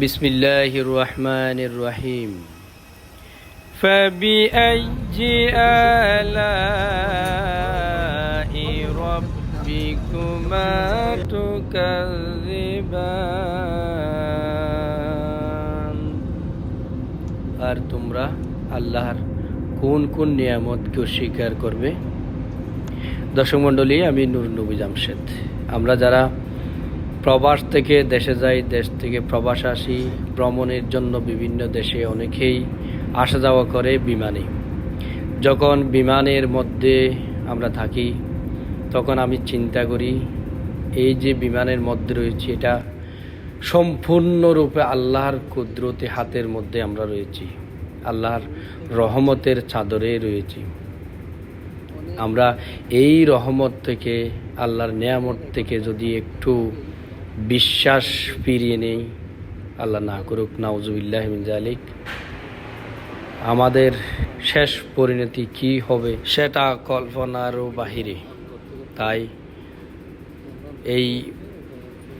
بسم الله الرحمن الرحيم فبأي آلاء ربكما تكذبان আর তোমরা আল্লাহর কোন কোন নিয়ামতকে অস্বীকার করবে দর্শক মণ্ডলী আমি নুর নবী জামশেদ আমরা যারা প্রবাস থেকে দেশে যাই, দেশ থেকে প্রবাস আসি, ভ্রমণের জন্য বিভিন্ন দেশে অনেকেই আসা যাওয়া করে বিমানে। যখন বিমানের মধ্যে আমরা থাকি, তখন আমি চিন্তা করি, এই যে বিমানের মধ্যে রয়েছি, এটা সম্পূর্ণরূপে আল্লাহর কুদরতি হাতের মধ্যে আমরা রয়েছি। আল্লাহর রহমতের চাদরে রয়েছি। আমরা এই রহমত থেকে, আল্লাহর নেয়ামত থেকে যদি একটু বিশ্বাস ফিরিয়ে নেই। আল্লাহ না করুক নাউজুবিল্লাহ জালিক আমাদের শেষ পরিণতি কি হবে সেটা কল্পনারও বাহিরে। তাই এই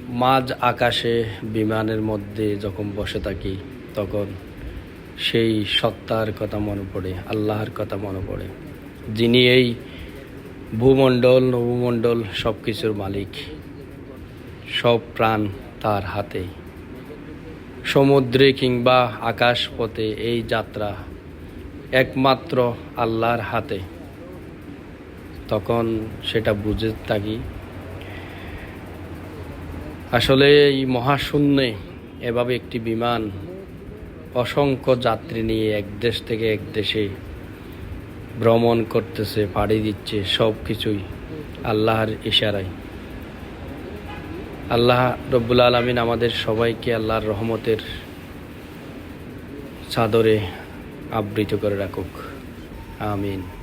মাঝ আকাশে বিমানের মধ্যে যখন বসে থাকি, তখন সেই সত্তার কথা মনে পড়ে, আল্লাহর কথা মনে পড়ে। যিনি এই ভূমণ্ডল নভূমণ্ডল সব কিছুর মালিক। সব প্রাণ তার হাতে। সমুদ্রে কিংবা আকাশ পথে এই যাত্রা একমাত্র আল্লাহর হাতে। তখন সেটা বুঝে থাকি। আসলে এই মহাশূন্যে এভাবে একটি বিমান অসংখ্য যাত্রী নিয়ে এক দেশ থেকে এক দেশে ভ্রমণ করতেছে, পাড়ি দিচ্ছে সব কিছুই আল্লাহর ইশারায়। আল্লাহ রব্বুল আলমিন আমাদের সবাইকে আল্লাহর রহমতের চাদরে আবৃত করে রাখুক। আমিন।